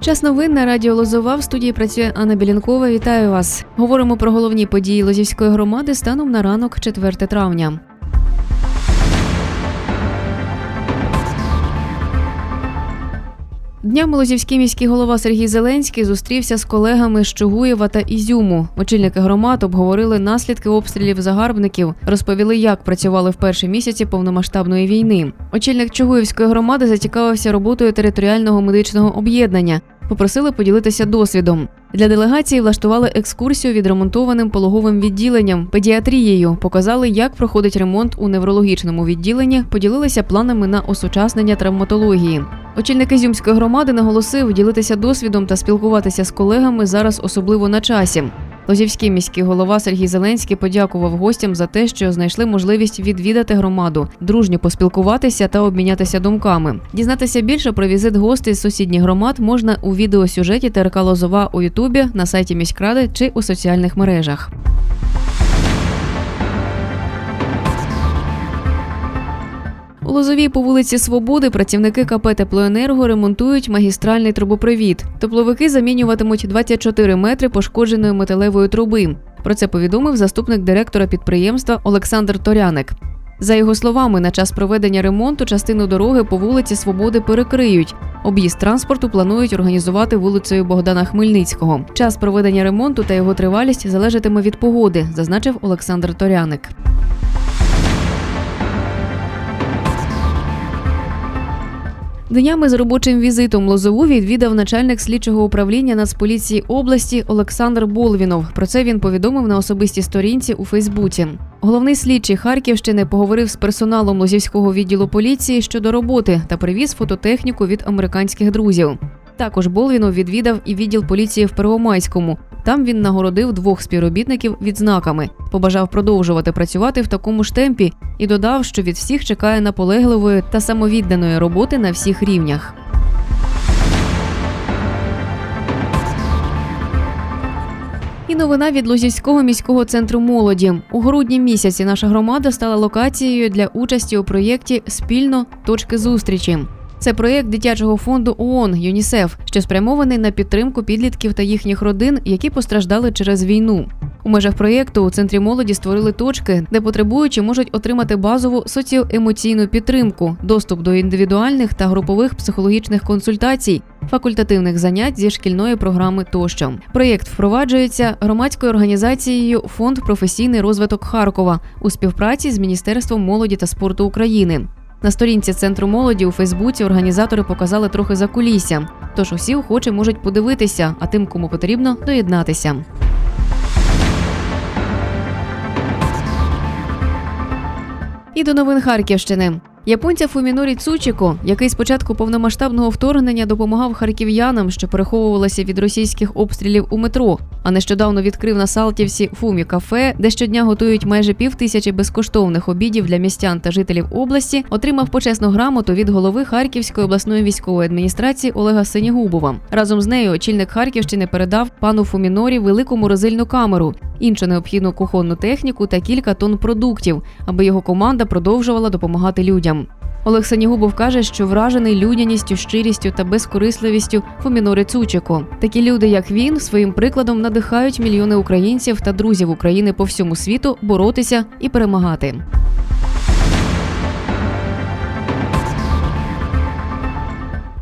Час новин на радіо Лозова в студії працює Анна Білянкова. Вітаю вас. Говоримо про головні події Лозівської громади станом на ранок 4 травня. Днями Лозівський міський голова Сергій Зеленський зустрівся з колегами з Чугуєва та Ізюму. Очільники громад обговорили наслідки обстрілів загарбників, розповіли, як працювали в перші місяці повномасштабної війни. Очільник Чугуївської громади зацікавився роботою територіального медичного об'єднання. Попросили поділитися досвідом. Для делегації влаштували екскурсію відремонтованим пологовим відділенням, педіатрією, показали, як проходить ремонт у неврологічному відділенні, поділилися планами на осучаснення травматології. Очільник Ізюмської громади наголосив, ділитися досвідом та спілкуватися з колегами зараз особливо на часі. Лозівський міський голова Сергій Зеленський подякував гостям за те, що знайшли можливість відвідати громаду, дружньо поспілкуватися та обмінятися думками. Дізнатися більше про візит гостей з сусідніх громад можна у відеосюжеті ТРК Лозова у Ютубі, на сайті міськради чи у соціальних мережах. У Лозовій по вулиці Свободи працівники КП Теплоенерго ремонтують магістральний трубопровід. Тепловики замінюватимуть 24 метри пошкодженої металевої труби. Про це повідомив заступник директора підприємства Олександр Торяник. За його словами, на час проведення ремонту частину дороги по вулиці Свободи перекриють. Об'їзд транспорту планують організувати вулицею Богдана Хмельницького. Час проведення ремонту та його тривалість залежатиме від погоди, зазначив Олександр Торяник. Днями з робочим візитом Лозову відвідав начальник слідчого управління Нацполіції області Олександр Болвінов. Про це він повідомив на особистій сторінці у Фейсбуці. Головний слідчий Харківщини поговорив з персоналом Лозівського відділу поліції щодо роботи та привіз фототехніку від американських друзів. Також Болвінов відвідав і відділ поліції в Первомайському. Там він нагородив двох співробітників відзнаками, побажав продовжувати працювати в такому ж темпі і додав, що від всіх чекає наполегливої та самовідданої роботи на всіх рівнях. І новина від Лозівського міського центру молоді. У грудні місяці наша громада стала локацією для участі у проєкті Спільно точки зустрічі. Це проєкт дитячого фонду ООН ЮНІСЕФ, що спрямований на підтримку підлітків та їхніх родин, які постраждали через війну. У межах проєкту у центрі молоді створили точки, де потребуючі можуть отримати базову соціоемоційну підтримку, доступ до індивідуальних та групових психологічних консультацій, факультативних занять зі шкільної програми тощо. Проєкт впроваджується громадською організацією Фонд професійний розвиток Харкова у співпраці з Міністерством молоді та спорту України. На сторінці центру молоді у Фейсбуці організатори показали трохи за кулісся, тож усі охочі можуть подивитися, а тим, кому потрібно, доєднатися. І до новин Харківщини. Японця Фумінорі Цучіко, який з початку повномасштабного вторгнення допомагав харків'янам, що переховувалися від російських обстрілів у метро, а нещодавно відкрив на Салтівсі Фумі кафе, де щодня готують майже пів тисячі безкоштовних обідів для містян та жителів області, отримав почесну грамоту від голови Харківської обласної військової адміністрації Олега Синігубова. Разом з нею очільник Харківщини передав пану Фумінорі велику морозильну камеру, іншу необхідну кухонну техніку та кілька тонн продуктів, аби його команда продовжувала допомагати людям. Олег Санігубов каже, що вражений людяністю, щирістю та безкорисливістю Фомінори Цучико. Такі люди, як він, своїм прикладом надихають мільйони українців та друзів України по всьому світу боротися і перемагати.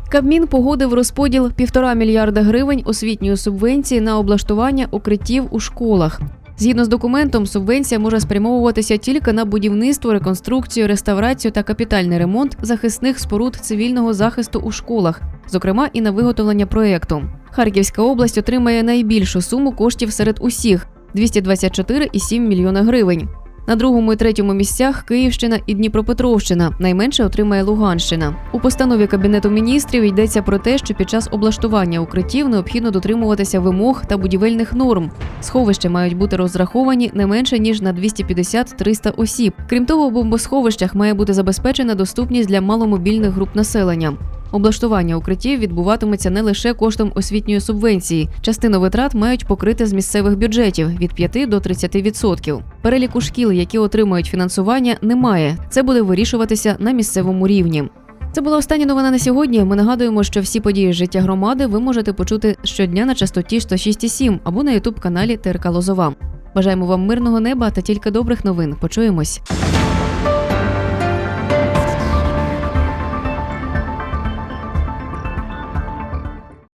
Кабмін погодив розподіл півтора мільярда гривень освітньої субвенції на облаштування укриттів у школах. Згідно з документом, субвенція може спрямовуватися тільки на будівництво, реконструкцію, реставрацію та капітальний ремонт захисних споруд цивільного захисту у школах, зокрема і на виготовлення проєкту. Харківська область отримає найбільшу суму коштів серед усіх 224,7 мільйона гривень. На другому і третьому місцях Київщина і Дніпропетровщина. Найменше отримає Луганщина. У постанові кабінету міністрів йдеться про те, що під час облаштування укриттів необхідно дотримуватися вимог та будівельних норм. Сховища мають бути розраховані не менше ніж на 250-300 осіб. Крім того, у бомбосховищах має бути забезпечена доступність для маломобільних груп населення. Облаштування укриттів відбуватиметься не лише коштом освітньої субвенції. Частину витрат мають покрити з місцевих бюджетів від 5 до 30%. Переліку шкіл, які отримують фінансування, немає. Це буде вирішуватися на місцевому рівні. Це була остання новина на сьогодні. Ми нагадуємо, що всі події життя громади ви можете почути щодня на частоті 106,7 або на ютуб каналі ТРК Лозова. Бажаємо вам мирного неба та тільки добрих новин. Почуємось.